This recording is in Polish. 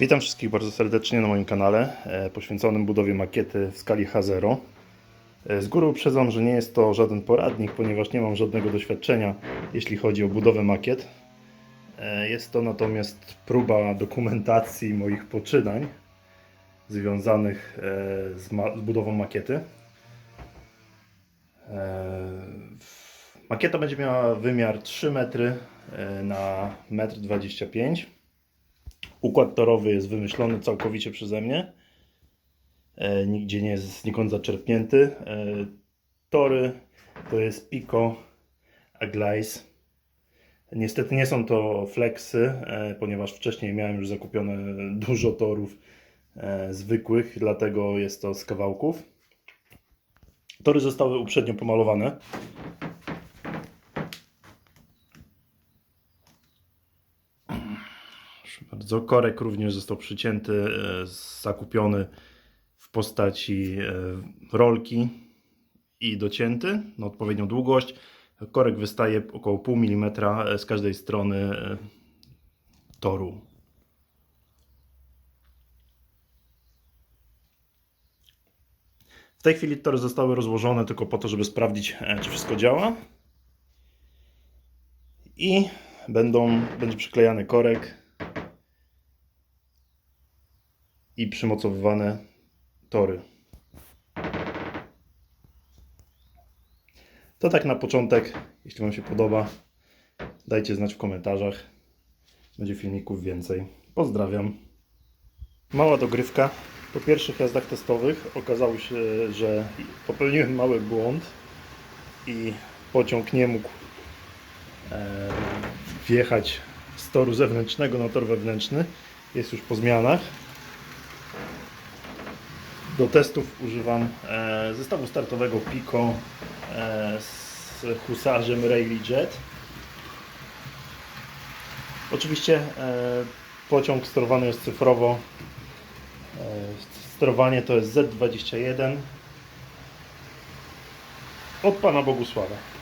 Witam wszystkich bardzo serdecznie na moim kanale e, poświęconym budowie makiety w skali H0. E, Z góry uprzedzam, że nie jest to żaden poradnik, ponieważ nie mam żadnego doświadczenia, jeśli chodzi o budowę makiet. E, Jest to natomiast próba dokumentacji moich poczynań związanych z, z budową makiety. Makieta będzie miała wymiar 3 metry na 1,25 m. Układ torowy jest wymyślony całkowicie przeze mnie. E, nigdzie nie jest znikąd zaczerpnięty. E, tory to jest Pico Aglaise. Niestety nie są to flexy, e, ponieważ wcześniej miałem już zakupione dużo torów e, zwykłych, dlatego jest to z kawałków. Tory zostały uprzednio pomalowane. Proszę bardzo. Korek również został przycięty, e, zakupiony w postaci e, rolki i docięty na odpowiednią długość. Korek wystaje około pół milimetra z każdej strony e, toru. W tej chwili tory zostały rozłożone tylko po to, żeby sprawdzić, e, czy wszystko działa. I będą, będzie przyklejany korek i przymocowywane tory. To tak na początek. Jeśli Wam się podoba, dajcie znać w komentarzach. Będzie filmików więcej. Pozdrawiam. Mała dogrywka. Po pierwszych jazdach testowych okazało się, że popełniłem mały błąd i pociąg nie mógł e, wjechać z toru zewnętrznego na tor wewnętrzny. Jest już po zmianach. Do testów używam e, zestawu startowego Pico e, z husarzem Rayleigh Jet. Oczywiście e, pociąg sterowany jest cyfrowo. Sterowanie to jest Z21 od pana Bogusława.